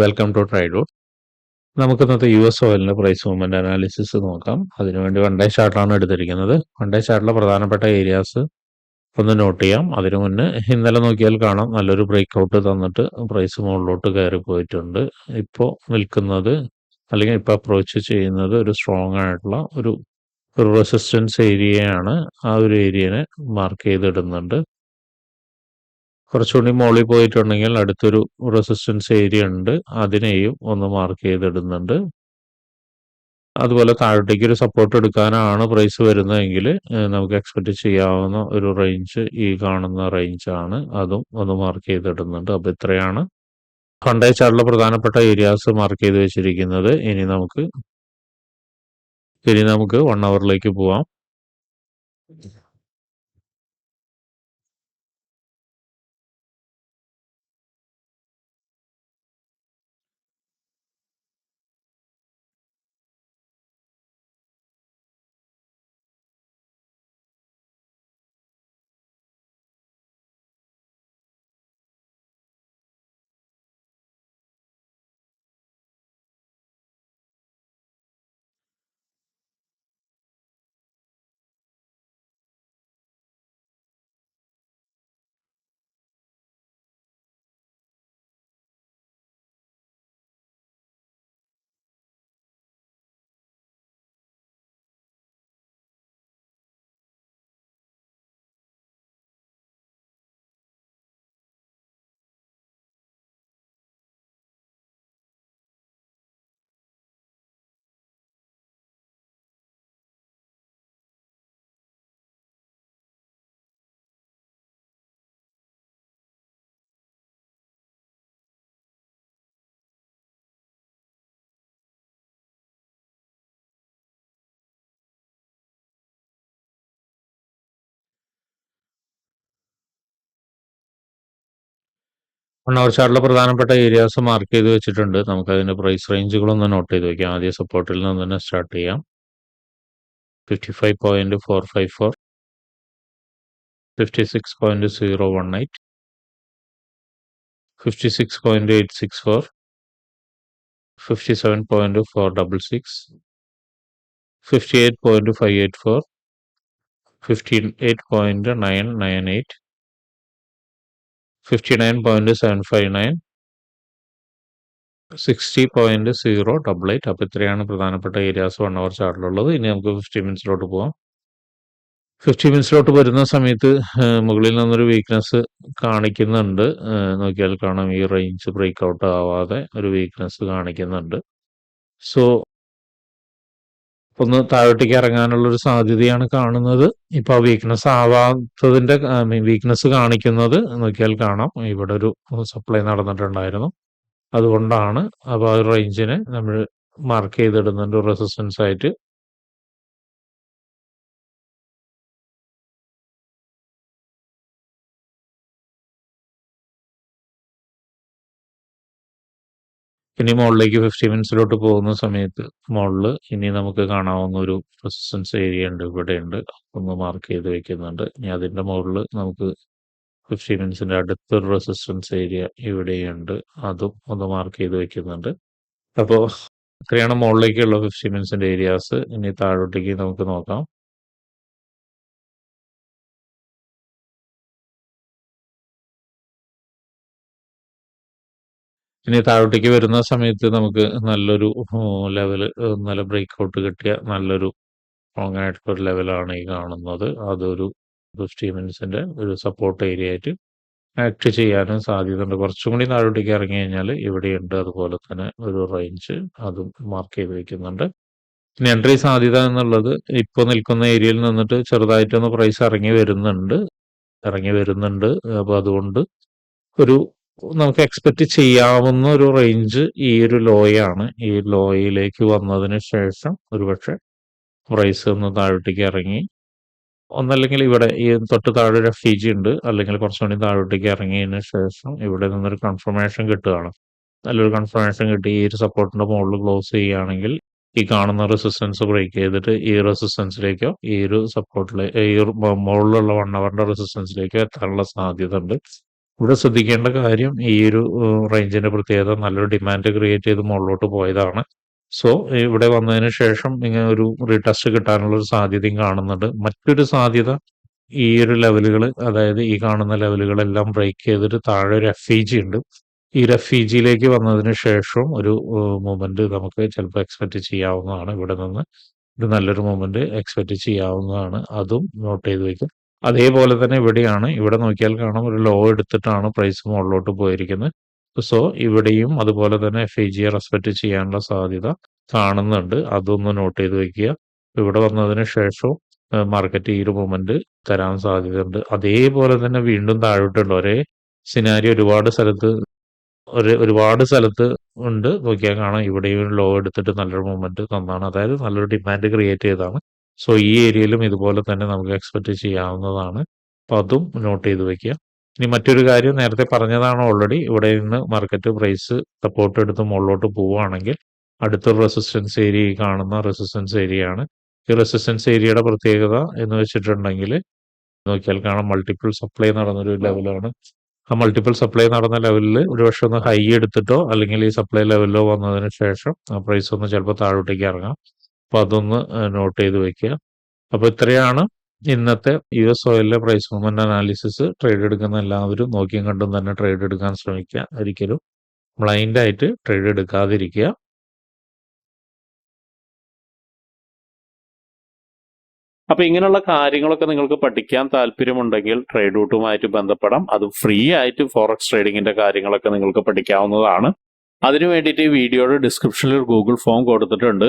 Welcome to ട്രൈഡോ നമുക്ക് ഇന്നത്തെ യു എസ് ഓയിലിന്റെ പ്രൈസ് മൂവ്മെന്റ് അനാലിസിസ് നോക്കാം. അതിനുവേണ്ടി വൺ ഡേ ചാർട്ടാണ് എടുത്തിരിക്കുന്നത്. വൺ ഡേ ചാർട്ടിലെ പ്രധാനപ്പെട്ട ഏരിയാസ് ഒന്ന് നോട്ട് ചെയ്യാം. അതിനു മുന്നേ ഇന്നലെ നോക്കിയാൽ കാണാം. നല്ലൊരു ബ്രേക്ക് ഔട്ട് തന്നിട്ട് പ്രൈസ് മുകളിലോട്ട് കയറി പോയിട്ടുണ്ട് ഇപ്പോൾ നിൽക്കുന്നത് അല്ലെങ്കിൽ ഇപ്പോൾ അപ്രോച്ച് ചെയ്യുന്നത് ഒരു സ്ട്രോങ് ആയിട്ടുള്ള ഒരു റെസിസ്റ്റൻസ് ഏരിയയാണ് ആ ഒരു ഏരിയനെ മാർക്ക് ചെയ്തിടുന്നുണ്ട്. കുറച്ചുകൂടി മുകളിൽ പോയിട്ടുണ്ടെങ്കിൽ അടുത്തൊരു റെസിസ്റ്റൻസ് ഏരിയ ഉണ്ട്. അതിനെയും ഒന്ന് മാർക്ക് ചെയ്തിടുന്നുണ്ട്. അതുപോലെ താഴത്തേക്ക് ഒരു സപ്പോർട്ട് എടുക്കാനാണ് പ്രൈസ് വരുന്നതെങ്കിൽ നമുക്ക് എക്സ്പെക്റ്റ് ചെയ്യാവുന്ന ഒരു റേഞ്ച് ഈ കാണുന്ന റേഞ്ച് ആണ്. അതും ഒന്ന് മാർക്ക് ചെയ്തിടുന്നുണ്ട്. അപ്പോൾ ഇത്രയാണ്. ഫണ്ടേ ചാർട്ടിലെ പ്രധാനപ്പെട്ട ഏരിയാസ് മാർക്ക് ചെയ്ത് വെച്ചിരിക്കുന്നത്. ഇനി നമുക്ക് ഇനി നമുക്ക് വൺ അവറിലേക്ക് പോവാം. ചാർട്ടിലെ പ്രധാനപ്പെട്ട ഏരിയാസ് മാർക്ക് ചെയ്ത് വെച്ചിട്ടുണ്ട്. നമുക്ക് അതിന്റെ പ്രൈസ് റേഞ്ചുകളൊന്ന് നോട്ട് ചെയ്ത് വെക്കാം. ആദ്യ സപ്പോർട്ടിൽ നിന്ന് തന്നെ സ്റ്റാർട്ട് ചെയ്യാം. Fifty five point four five four fifty six point zero one eight fifty six point eight six four fifty seven point four double six fifty eight point five eight four fifty eight point nine nine eight fifty nine point seven five nine sixty point zero double eight അപ്പോൾ ഇത്രയാണ് പ്രധാനപ്പെട്ട areas one hour ചാർട്ടിലുള്ളത് ഇനി നമുക്ക് fifty മിനിറ്റ്സിലോട്ട് പോകാം fifty മിനിറ്റ്സിലോട്ട് വരുന്ന സമയത്ത് മുകളിൽ നിന്നൊരു വീക്ക്നെസ് കാണിക്കുന്നുണ്ട്. നോക്കിയാൽ കാണാം ഈ റേഞ്ച് ബ്രേക്ക് ഔട്ട് ആവാതെ ഒരു വീക്ക്നെസ് കാണിക്കുന്നുണ്ട്. സോ ഒന്ന് താഴോട്ടേക്ക് ഇറങ്ങാനുള്ള ഒരു സാധ്യതയാണ് കാണുന്നത്. ഇപ്പൊ വീക്ക്നെസ് ആവാത്തതിന്റെ വീക്ക്നെസ് കാണിക്കുന്നത് നോക്കിയാൽ കാണാം. ഇവിടെ ഒരു സപ്ലൈ നടന്നിട്ടുണ്ടായിരുന്നു. അതുകൊണ്ടാണ് അപ്പോൾ ആ റേഞ്ചിനെ നമ്മൾ മാർക്ക് ചെയ്തിടുന്നുണ്ട് റെസിസ്റ്റൻസ് ആയിട്ട് ഇനി മുകളിലേക്ക് ഫിഫ്റ്റി മിനിറ്റ്സിലോട്ട് പോകുന്ന സമയത്ത് മുകളിൽ ഇനി നമുക്ക് കാണാവുന്ന ഒരു റെസിസ്റ്റൻസ് ഏരിയ ഉണ്ട് ഇവിടെ ഉണ്ട് ഒന്ന് മാർക്ക് ചെയ്ത് വെക്കുന്നുണ്ട്. ഇനി അതിന്റെ മുകളിൽ നമുക്ക് ഫിഫ്റ്റി മിനിറ്റ്സിന്റെ അടുത്തൊരു റെസിസ്റ്റൻസ് ഏരിയ ഇവിടെയുണ്ട്. അതും ഒന്ന് മാർക്ക് ചെയ്ത് വെക്കുന്നുണ്ട്. അപ്പോൾ ഇത്രയാണ് മുകളിലേക്കുള്ള ഫിഫ്റ്റി മിനിറ്റ്സിന്റെ ഏരിയാസ് ഇനി താഴോട്ടേക്ക് നമുക്ക് നോക്കാം. ഇനി താഴോട്ടേക്ക് വരുന്ന സമയത്ത് നമുക്ക് നല്ലൊരു ലെവൽ നല്ല ബ്രേക്ക് ഔട്ട് കിട്ടിയ നല്ലൊരു സ്ട്രോങ് ആയിട്ടുള്ള ഒരു ലെവലാണ് ഈ കാണുന്നത്. അതൊരു ഫിഫ്റ്റി മിനിറ്റ്സിന്റെ ഒരു സപ്പോർട്ട് ഏരിയ ആയിട്ട് ആക്ട് ചെയ്യാനും സാധ്യതയുണ്ട്. കുറച്ചും കൂടി താഴോട്ടേക്ക് ഇറങ്ങി കഴിഞ്ഞാൽ ഇവിടെയുണ്ട്. അതുപോലെ തന്നെ ഒരു റേഞ്ച് അതും മാർക്ക് ചെയ്ത് വെക്കുന്നുണ്ട്. ഇനി എൻട്രി സാധ്യത എന്നുള്ളത് ഇപ്പോൾ നിൽക്കുന്ന ഏരിയയിൽ നിന്നിട്ട് ചെറുതായിട്ടൊന്ന് പ്രൈസ് ഇറങ്ങി വരുന്നുണ്ട്. ഇറങ്ങി വരുന്നുണ്ട്. അപ്പോൾ അതുകൊണ്ട് ഒരു നമുക്ക് എക്സ്പെക്ട് ചെയ്യാവുന്ന ഒരു റേഞ്ച് ഈ ഒരു ലോയാണ് ഈ ലോയിലേക്ക് വന്നതിന് ശേഷം ഒരുപക്ഷെ പ്രൈസ് ഒന്ന് താഴോട്ടേക്ക് ഇറങ്ങി. ഒന്നല്ലെങ്കിൽ ഇവിടെ ഈ തൊട്ട് താഴെ ഒരു എഫ് ഉണ്ട്. അല്ലെങ്കിൽ കുറച്ചുകൂടി താഴോട്ടേക്ക് ഇറങ്ങിയതിന് ശേഷം ഇവിടെ നിന്നൊരു കൺഫർമേഷൻ കിട്ടുകയാണ്. നല്ലൊരു കൺഫർമേഷൻ കിട്ടി. ഈ ഒരു സപ്പോർട്ടിന്റെ മുകളിൽ ക്ലോസ് ചെയ്യുകയാണെങ്കിൽ ഈ കാണുന്ന റെസിസ്റ്റൻസ് ബ്രേക്ക് ചെയ്തിട്ട് ഈ റെസിസ്റ്റൻസിലേക്കോ ഈ ഒരു സപ്പോർട്ടിലെ ഈ മുകളിലുള്ള വൺ അവറിന്റെ റെസിസ്റ്റൻസിലേക്കോ എത്താനുള്ള സാധ്യത ഉണ്ട്. ഇവിടെ ശ്രദ്ധിക്കേണ്ട കാര്യം ഈ ഒരു റേഞ്ചിന്റെ പ്രത്യേകത നല്ലൊരു ഡിമാൻഡ് ക്രിയേറ്റ് ചെയ്ത് മുകളിലോട്ട് പോയതാണ്. സോ ഇവിടെ വന്നതിന് ശേഷം ഇങ്ങനെ ഒരു റീടെസ്റ്റ് കിട്ടാനുള്ള ഒരു സാധ്യതയും കാണുന്നുണ്ട്. മറ്റൊരു സാധ്യത ഈ ഒരു ലെവലുകൾ അതായത് ഈ കാണുന്ന ലെവലുകളെല്ലാം ബ്രേക്ക് ചെയ്തിട്ട് താഴെ ഒരു എഫ് ഇ ജി ഉണ്ട്. ഈ ഒരു എഫ് ഇ ജിയിലേക്ക് വന്നതിന് ശേഷം ഒരു മൂമെന്റ് നമുക്ക് ചിലപ്പോൾ എക്സ്പെക്ട് ചെയ്യാവുന്നതാണ്. ഇവിടെ നിന്ന് ഒരു നല്ലൊരു മൂമെന്റ് എക്സ്പെക്ട് ചെയ്യാവുന്നതാണ്. അതും നോട്ട് ചെയ്ത് വെക്കും. അതേപോലെ തന്നെ ഇവിടെയാണ്. ഇവിടെ നോക്കിയാൽ കാണാം ഒരു ലോ എടുത്തിട്ടാണ് പ്രൈസ് മുകളിലോട്ട് പോയിരിക്കുന്നത്. സോ ഇവിടെയും അതുപോലെ തന്നെ എഫ് ഐ ജിയെ റെസ്പെക്ട് ചെയ്യാനുള്ള സാധ്യത കാണുന്നുണ്ട്. അതൊന്ന് നോട്ട് ചെയ്ത് വെക്കുക. ഇവിടെ വന്നതിന് ശേഷവും മാർക്കറ്റ് ഈ ഒരു മൊമെന്റ് തരാൻ സാധ്യതയുണ്ട്. അതേപോലെ തന്നെ വീണ്ടും താഴോട്ടുണ്ട്. ഒരേ സിനാരി ഒരുപാട് സ്ഥലത്ത് ഒരു ഒരുപാട് സ്ഥലത്ത് ഉണ്ട്. നോക്കിയാൽ കാണാം. ഇവിടെയും ലോ എടുത്തിട്ട് നല്ലൊരു മൊമെന്റ് തന്നാണ്. അതായത് നല്ലൊരു ഡിമാൻഡ് ക്രിയേറ്റ് ചെയ്തതാണ്. സോ ഈ ഏരിയയിലും ഇതുപോലെ തന്നെ നമുക്ക് എക്സ്പെക്ട് ചെയ്യാവുന്നതാണ്. അപ്പൊ അതും നോട്ട് ചെയ്ത് വെക്കുക. ഇനി മറ്റൊരു കാര്യം നേരത്തെ പറഞ്ഞതാണ് ഓൾറെഡി ഇവിടെ നിന്ന് മാർക്കറ്റ് പ്രൈസ് സപ്പോർട്ട് എടുത്ത് മുകളിലോട്ട് പോവുകയാണെങ്കിൽ അടുത്തൊരു റെസിസ്റ്റൻസ് ഏരിയ കാണുന്ന റെസിസ്റ്റൻസ് ഏരിയ ആണ്. ഈ റെസിസ്റ്റൻസ് ഏരിയയുടെ പ്രത്യേകത എന്ന് വെച്ചിട്ടുണ്ടെങ്കിൽ നോക്കിയാൽ കാണാം മൾട്ടിപ്പിൾ സപ്ലൈ നടന്നൊരു ലെവലാണ് ആ മൾട്ടിപ്പിൾ സപ്ലൈ നടന്ന ലെവലിൽ ഒരു പക്ഷെ ഒന്ന് ഹൈ എടുത്തിട്ടോ അല്ലെങ്കിൽ ഈ സപ്ലൈ ലെവലിലോ വന്നതിന് ശേഷം ആ പ്രൈസ് ഒന്ന് ചിലപ്പോൾ താഴോട്ടേക്ക് ഇറങ്ങാം. അപ്പൊ അതൊന്ന് നോട്ട് ചെയ്ത് വെക്കുക. അപ്പൊ ഇത്രയാണ് ഇന്നത്തെ യു എസ് ഓയിലിലെ പ്രൈസ് മൂവ്മെന്റ് അനാലിസിസ് ട്രേഡ് എടുക്കുന്ന എല്ലാവരും നോക്കിയും കണ്ടും തന്നെ ട്രേഡ് എടുക്കാൻ ശ്രമിക്കുക ഒരിക്കലും. ബ്ലൈൻഡ് ആയിട്ട് ട്രേഡ് എടുക്കാതിരിക്കുക അപ്പൊ ഇങ്ങനെയുള്ള കാര്യങ്ങളൊക്കെ നിങ്ങൾക്ക് പഠിക്കാൻ താല്പര്യമുണ്ടെങ്കിൽ ട്രേഡ് റൂട്ടുമായിട്ട് ബന്ധപ്പെടാം. അത് ഫ്രീ ആയിട്ട് ഫോറക്സ് ട്രേഡിങ്ങിന്റെ കാര്യങ്ങളൊക്കെ നിങ്ങൾക്ക് പഠിക്കാവുന്നതാണ്. അതിനു വേണ്ടിയിട്ട് ഈ വീഡിയോയുടെ ഡിസ്ക്രിപ്ഷനിൽ ഒരു ഗൂഗിൾ ഫോം കൊടുത്തിട്ടുണ്ട്.